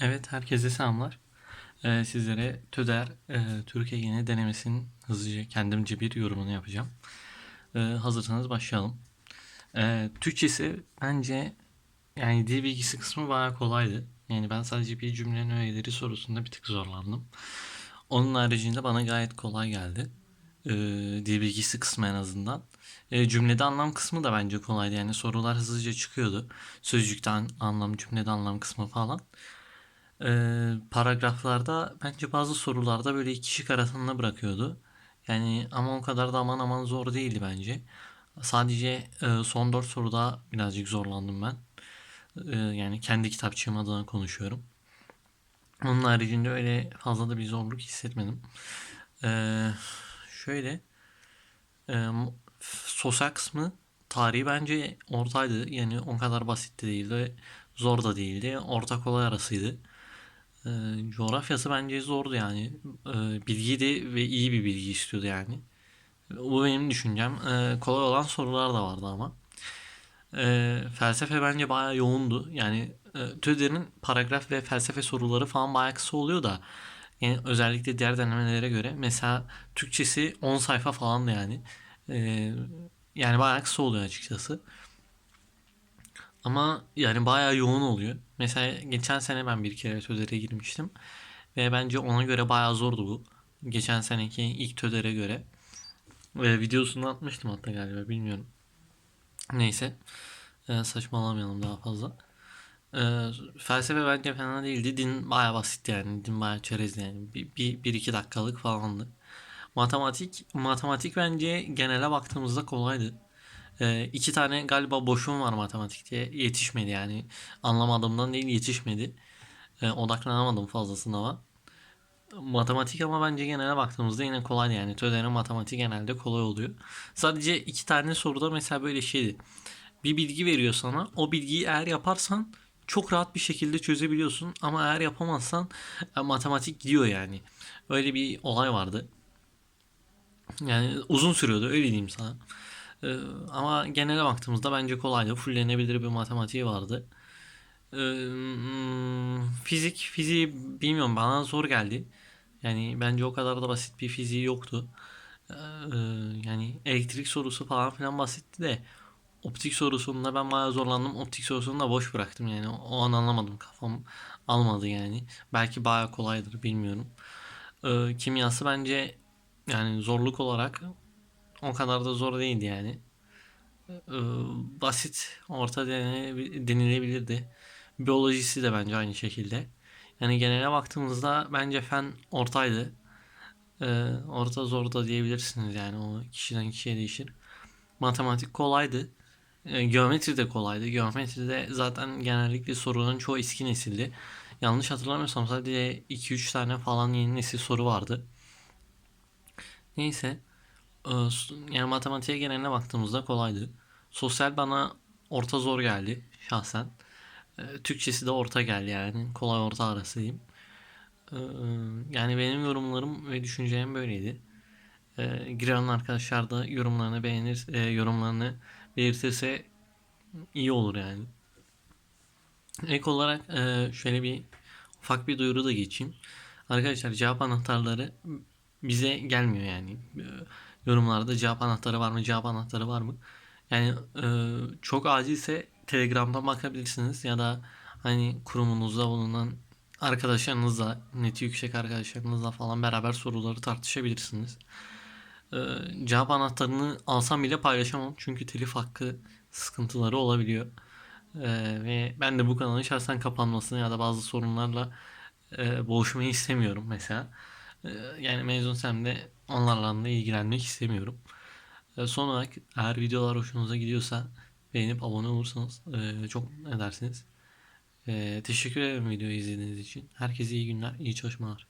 Evet, herkese selamlar. Ee, sizlere TÖDER e, Türkiye Yeni Denemesi'nin hızlıca kendimce bir yorumunu yapacağım. Ee, hazırsanız başlayalım. Ee, Türkçesi bence yani dil bilgisi kısmı bayağı kolaydı. Yani ben sadece bir cümlenin öğeleri sorusunda bir tık zorlandım. Onun haricinde bana gayet kolay geldi. Ee, dil bilgisi kısmı en azından. Ee, cümlede anlam kısmı da bence kolaydı. Yani sorular hızlıca çıkıyordu. Sözcükten anlam, cümlede anlam kısmı falan. Ee, paragraflarda bence bazı sorularda böyle iki şık arasında bırakıyordu. Yani ama o kadar da aman aman zor değildi bence. Sadece e, son dört soruda birazcık zorlandım ben. Ee, yani kendi kitapçığım adına konuşuyorum. Onun haricinde öyle fazla da bir zorluk hissetmedim. Ee, şöyle e, sosyal kısmı tarihi bence ortaydı. Yani o kadar basit de değildi. Zor da değildi. Orta kolay arasıydı. Ee, coğrafyası bence zordu yani. Ee, bilgiydi ve iyi bir bilgi istiyordu yani. Bu benim düşüncem. Kolay olan sorular da vardı ama. Felsefe bence bayağı yoğundu. Yani e, TÜDER'in paragraf ve felsefe soruları falan bayağı kısa oluyor da. Yani özellikle diğer denemelere göre. Mesela Türkçesi 10 sayfa falandı yani. Ee, yani bayağı kısa oluyor açıkçası. Ama yani bayağı yoğun oluyor. Mesela geçen sene ben bir kere TÖDER'e girmiştim. Ve bence ona göre bayağı zordu bu. Geçen seneki ilk TÖDER'e göre. Ve videosunu atmıştım hatta galiba bilmiyorum. Neyse. Ee, saçmalamayalım daha fazla. Ee, felsefe bence fena değildi. Din bayağı basit yani. Din bayağı çerezli yani. Bir, bir, bir iki dakikalık falandı. Matematik, matematik bence genele baktığımızda kolaydı. Ee, iki tane galiba boşum var matematikte. Yetişmedi yani. Anlamadığımdan değil yetişmedi. Ee, odaklanamadım fazla sınava. Matematik ama bence genele baktığımızda yine kolaydı yani. TÖDER'in matematik genelde kolay oluyor. Sadece iki tane soruda mesela böyle şeydi. Bir bilgi veriyor sana. O bilgiyi eğer yaparsan çok rahat bir şekilde çözebiliyorsun. Ama eğer yapamazsan e, matematik gidiyor yani. Öyle bir olay vardı. Yani uzun sürüyordu öyle diyeyim sana. Ee, ama genele baktığımızda bence kolaydı. Fullenebilir bir matematiği vardı. Ee, hmm, fizik, fiziği bilmiyorum bana zor geldi. Yani bence o kadar da basit bir fiziği yoktu. Ee, yani elektrik sorusu falan filan basitti de optik sorusunda ben bayağı zorlandım. Optik sorusunu da boş bıraktım yani. O an anlamadım kafam almadı yani. Belki bayağı kolaydır bilmiyorum. Ee, kimyası bence yani zorluk olarak o kadar da zor değildi yani. Ee, basit, orta denilebilirdi. Biyolojisi de bence aynı şekilde. Yani genele baktığımızda bence fen ortaydı. Ee, orta zor da diyebilirsiniz yani o kişiden kişiye değişir. Matematik kolaydı. Ee, geometri de kolaydı. Geometride zaten genellikle sorunun çoğu eski nesildi. Yanlış hatırlamıyorsam sadece 2-3 tane falan yeni nesil soru vardı. Neyse. Ee, Yani matematiğe geneline baktığımızda kolaydı. Sosyal bana orta zor geldi şahsen. Ee, Türkçesi de orta geldi yani. Kolay orta arasıyım. Ee, Yani benim yorumlarım ve düşüncem böyleydi. Giren arkadaşlar da yorumlarını beğenir, e, yorumlarını belirtirse iyi olur yani. Ek olarak e, şöyle bir ufak bir duyuru da geçeyim. Arkadaşlar cevap anahtarları bize gelmiyor yani. Yorumlarda cevap anahtarı var mı, cevap anahtarı var mı? Yani e, çok acilse Telegram'dan bakabilirsiniz ya da hani kurumunuzda bulunan arkadaşlarınızla, neti yüksek arkadaşlarınızla falan beraber soruları tartışabilirsiniz. E, cevap anahtarını alsam bile paylaşamam çünkü telif hakkı sıkıntıları olabiliyor. E, ve ben de bu kanalın şahsen kapanmasını ya da bazı sorunlarla e, boğuşmayı istemiyorum mesela. E, yani mezun de onlarla da ilgilenmek istemiyorum. E, son olarak eğer videolar hoşunuza gidiyorsa beğenip abone olursanız e, çok edersiniz. E, teşekkür ederim videoyu izlediğiniz için. Herkese iyi günler, iyi çalışmalar.